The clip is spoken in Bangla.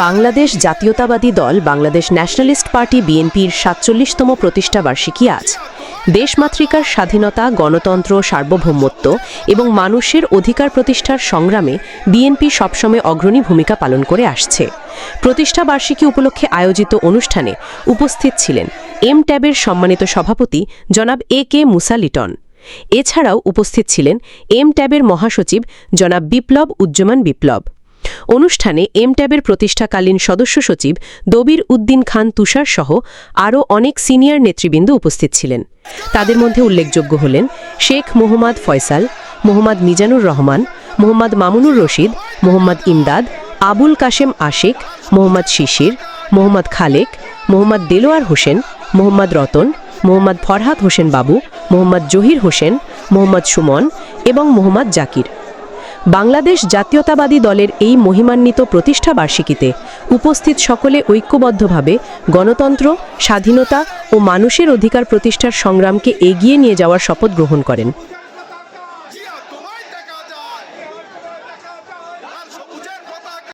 বাংলাদেশ জাতীয়তাবাদী দল বাংলাদেশ ন্যাশনালিস্ট পার্টি বিএনপির সাতচল্লিশতম প্রতিষ্ঠা বার্ষিকী আজ। দেশমাতৃকার স্বাধীনতা, গণতন্ত্র, সার্বভৌমত্ব এবং মানুষের অধিকার প্রতিষ্ঠার সংগ্রামে বিএনপি সবসময় অগ্রণী ভূমিকা পালন করে আসছে। প্রতিষ্ঠা বার্ষিকী উপলক্ষে আয়োজিত অনুষ্ঠানে উপস্থিত ছিলেন এম ট্যাবের সম্মানিত সভাপতি জনাব এ কে মুসা লিটন। এছাড়াও উপস্থিত ছিলেন এম ট্যাবের মহাসচিব জনাব বিপ্লব উজ্জমান বিপ্লব। অনুষ্ঠানে এম ট্যাবের প্রতিষ্ঠাকালীন সদস্য সচিব দবির উদ্দিন খান তুষার সহ আরও অনেক সিনিয়র নেতৃবৃন্দ উপস্থিত ছিলেন। তাদের মধ্যে উল্লেখযোগ্য হলেন শেখ মোহাম্মদ ফয়সাল, মোহাম্মদ মিজানুর রহমান, মোহাম্মদ মামুনুর রশিদ, মোহাম্মদ ইমদাদ, আবুল কাশেম আশেক, মোহাম্মদ শিশির, মোহাম্মদ খালেক, মোহাম্মদ দেলোয়ার হোসেন, মোহাম্মদ রতন, মোহাম্মদ ফরহাদ হোসেন বাবু, মোহাম্মদ জহির হোসেন, মোহাম্মদ সুমন এবং মোহাম্মদ জাকির। বাংলাদেশ জাতীয়তাবাদী দলের এই মহিমান্বিত প্রতিষ্ঠা বার্ষিকীতে উপস্থিত সকলে ঐক্যবদ্ধভাবে গণতন্ত্র, স্বাধীনতা ও মানুষের অধিকার প্রতিষ্ঠার সংগ্রামকে এগিয়ে নিয়ে যাওয়ার শপথ গ্রহণ করেন।